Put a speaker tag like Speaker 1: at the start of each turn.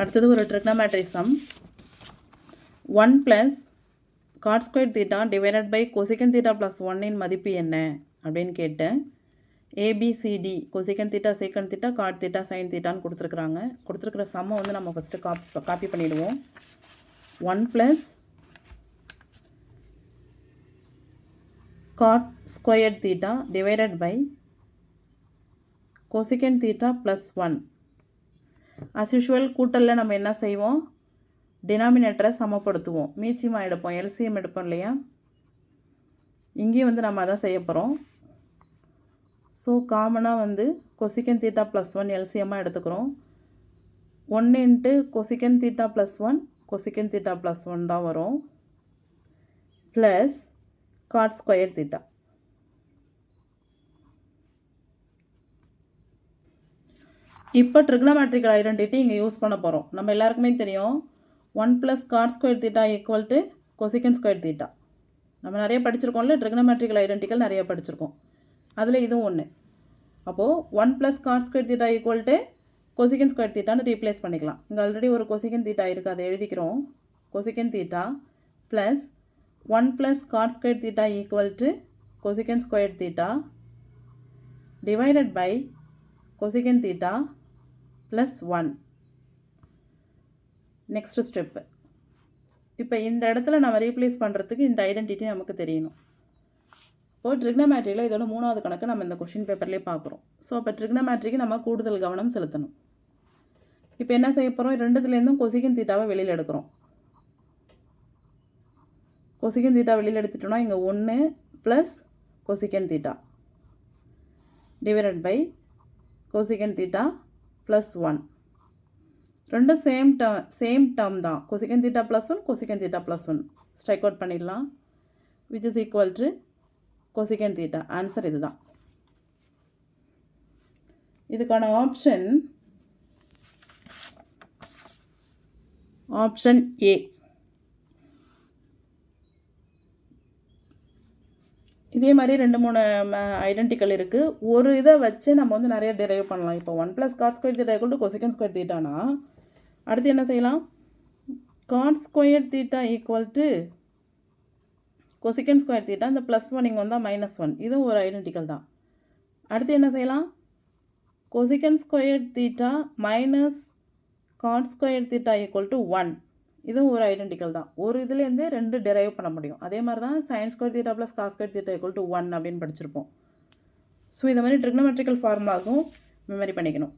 Speaker 1: அடுத்தது ஒரு trigonometry sum one plus cot square theta divided by cosec theta plus ஒன்னின் மதிப்பு என்ன? அப்படின்னு கேட்டேன். ABCD cosec theta sec theta cot theta sine தீட்டான்னு கொடுத்துருக்குறாங்க. கொடுத்துருக்குற சம்மை வந்து நம்ம ஃபஸ்ட்டு காப்பி காப்பி பண்ணிவிடுவோம் one plus cot square theta divided by cosec theta plus one as usual கூட்டலில் நம்ம என்ன செய்வோம்? டினாமினேட்டரை சமப்படுத்துவோம். மீச்சியமாக எடுப்போம் எல்சிஎம் எடுப்போம் இல்லையா? இங்கேயும் வந்து நம்ம அதான் செய்ய போகிறோம் ஸோ காமனாக வந்து கொசிகன் தீட்டா ப்ளஸ் ஒன் எல்சிஎம்மாக எடுத்துக்கிறோம். One into cosecant theta plus one cosecant theta plus one தான் வரும். ப்ளஸ் காட் ஸ்கொயர் தீட்டா இப்போ ட்ரிக்னமேட்ரிக்கல் ஐடென்டிட்டி இங்கே யூஸ் பண்ண போகிறோம் நம்ம எல்லாருக்குமே தெரியும். One plus cot square theta equal to cosecant square theta நம்ம நிறைய படிச்சிருக்கோம்ல ட்ரிக்னமேட்ரிக்கல் ஐடென்டிக்கல் நிறைய படிச்சிருக்கோம். அதில் இதுவும் ஒன்று அப்போது one plus cot square theta equal to cosec square தீட்டான்னு replace பண்ணிக்கலாம். இங்கே ஆல்ரெடி ஒரு கொசிகன் தீட்டா இருக்குது அதை எழுதிக்கிறோம். Cosecant theta plus one plus cot square theta equal to cosecant square theta divided by cosecant theta plus one next step இப்போ இந்த இடத்துல நம்ம ரீப்ளேஸ் பண்ணுறதுக்கு இந்த ஐடென்டிட்டி நமக்கு தெரியணும். இப்போது ட்ரிக்னமேட்ரியில் இதோட மூணாவது கணக்கு நம்ம இந்த கொஷின் பேப்பர்லேயே பார்க்குறோம். ஸோ அப்போ ட்ரிக்னமேட்ரிக்கு நம்ம கூடுதல் கவனம் செலுத்தணும். இப்போ என்ன செய்ய போகிறோம் ரெண்டுத்துலேருந்தும் கொசிகன் தீட்டாவை வெளியில் எடுக்கிறோம். கொசிகன் தீட்டா வெளியில் எடுத்துட்டோம்னா இங்கே ஒன்று plus cosecant theta divided by cosecant theta plus one ரெண்டும் சேம் ட சேம் டேர்ம் தான். Cosecant theta plus one cosecant theta plus one strike out பண்ணிடலாம். Which is equal to cosecant theta answer இதுதான். இதுக்கான ஆப்ஷன் ஆப்ஷன் ஏ இதே மாதிரி ரெண்டு மூணு ஐடென்டிக்கல் இருக்குது ஒரு இதை வச்சு நம்ம வந்து நிறைய டிரைவ் பண்ணலாம். இப்போ one plus cot square theta equal to cosecant square தீட்டானா அடுத்து என்ன செய்யலாம்? Cot square theta equal to cosecant square theta இந்த ப்ளஸ் ஒன் இங்கே வந்தால் மைனஸ் ஒன் இதுவும் ஒரு ஐடென்டிக்கல் தான். அடுத்து என்ன செய்யலாம்? Cosecant square theta minus cot square theta equal to one இதுவும் ஒரு ஐடென்டிக்கல் தான். ஒரு இதுலேருந்து ரெண்டு டெரைவ் பண்ண முடியும். அதே மாதிரி தான் sine square theta plus cos square theta equal to one அப்படின்னு படிச்சிருப்போம். ஸோ இந்த மாதிரி ட்ரிக்னமெட்ரிக்கல் ஃபார்முலாஸும் மெமரி பண்ணிக்கணும்.